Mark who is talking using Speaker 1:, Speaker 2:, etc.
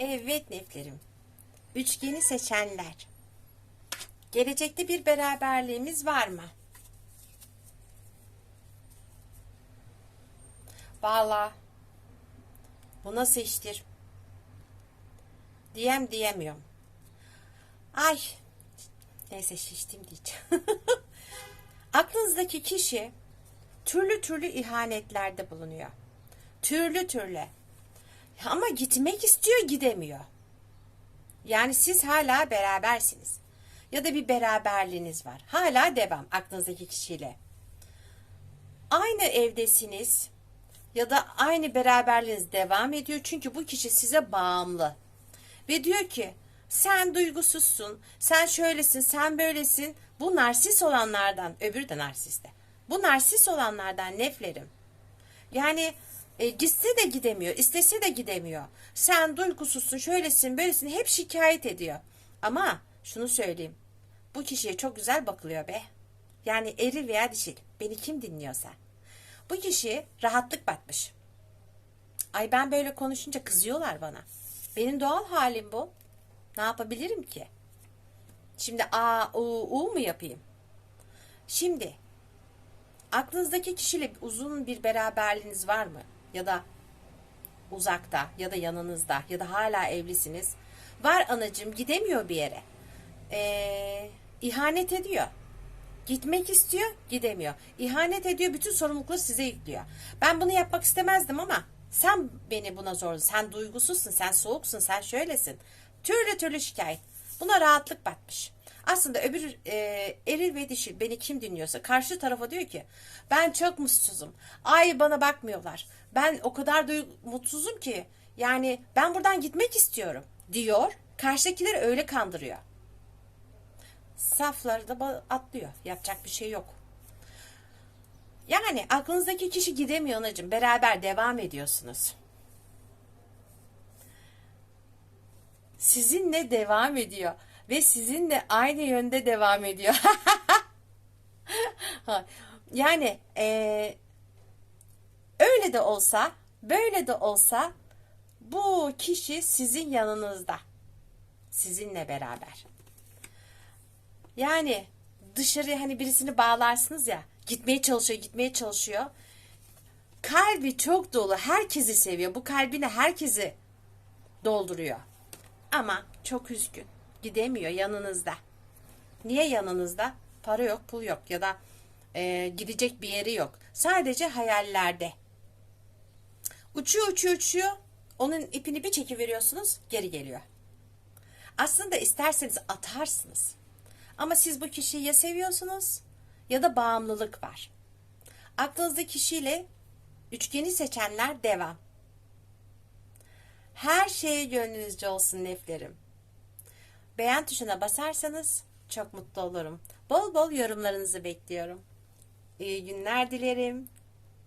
Speaker 1: Evet neflerim. Üçgeni seçenler. Gelecekte bir beraberliğimiz var mı? Valla bu nasıl iştir? Diyem diyemiyorum. Ay neyse şiştim diyeceğim. Aklınızdaki kişi türlü türlü ihanetlerde bulunuyor. Türlü türlü. Ama gitmek istiyor gidemiyor. Yani siz hala berabersiniz. Ya da bir beraberliğiniz var. Hala devam aklınızdaki kişiyle. Aynı evdesiniz ya da aynı beraberliğiniz devam ediyor. Çünkü bu kişi size bağımlı. Ve diyor ki sen duygusuzsun, sen şöylesin, sen böylesin. Bu narsis olanlardan, öbürü de narsiste. Bu narsis olanlardan neflerim. Yani e, gitse de gidemiyor, istese de gidemiyor. Sen duygusuzsun, şöylesin, böylesin hep şikayet ediyor. Ama şunu söyleyeyim. Bu kişiye çok güzel bakılıyor be. Yani eril veya dişil. Beni kim dinliyorsa. Bu kişi rahatlık batmış. Ay ben böyle konuşunca kızıyorlar bana. Benim doğal halim bu. Ne yapabilirim ki? Şimdi a u u mu yapayım? Şimdi aklınızdaki kişiyle uzun bir beraberliğiniz var mı? Ya da uzakta ya da yanınızda ya da hala evlisiniz. Var anacığım gidemiyor bir yere. Ee, ihanet ediyor. Gitmek istiyor, gidemiyor. İhanet ediyor, bütün sorumlulukları size yüklüyor. Ben bunu yapmak istemezdim ama sen beni buna zorladın. Sen duygusuzsun, sen soğuksun, sen şöylesin. Türlü türlü şikayet. Buna rahatlık batmış. Aslında öbür e, eril ve dişil beni kim dinliyorsa karşı tarafa diyor ki ben çok mutsuzum. Ay bana bakmıyorlar. Ben o kadar mutsuzum ki yani ben buradan gitmek istiyorum diyor. Karşıdakileri öyle kandırıyor. Safları da atlıyor. Yapacak bir şey yok. Yani aklınızdaki kişi gidemiyor anacığım. Beraber devam ediyorsunuz. Sizinle devam ediyor. Ve sizinle aynı yönde devam ediyor. Yani eee, öyle de olsa, böyle de olsa bu kişi sizin yanınızda. Sizinle beraber. Yani dışarıya hani birisini bağlarsınız ya gitmeye çalışıyor gitmeye çalışıyor. Kalbi çok dolu herkesi seviyor. Bu kalbine herkesi dolduruyor. Ama çok üzgün. Gidemiyor yanınızda. Niye yanınızda? Para yok, pul yok ya da e, gidecek bir yeri yok. Sadece hayallerde. Uçuyor, uçuyor, uçuyor. Onun ipini bir çekiveriyorsunuz, geri geliyor. Aslında isterseniz atarsınız. Ama siz bu kişiyi ya seviyorsunuz ya da bağımlılık var. Aklınızda kişiyle üçgeni seçenler devam. Her şeye gönlünüzce olsun neflerim. Beğen tuşuna basarsanız çok mutlu olurum. Bol bol yorumlarınızı bekliyorum. İyi günler dilerim.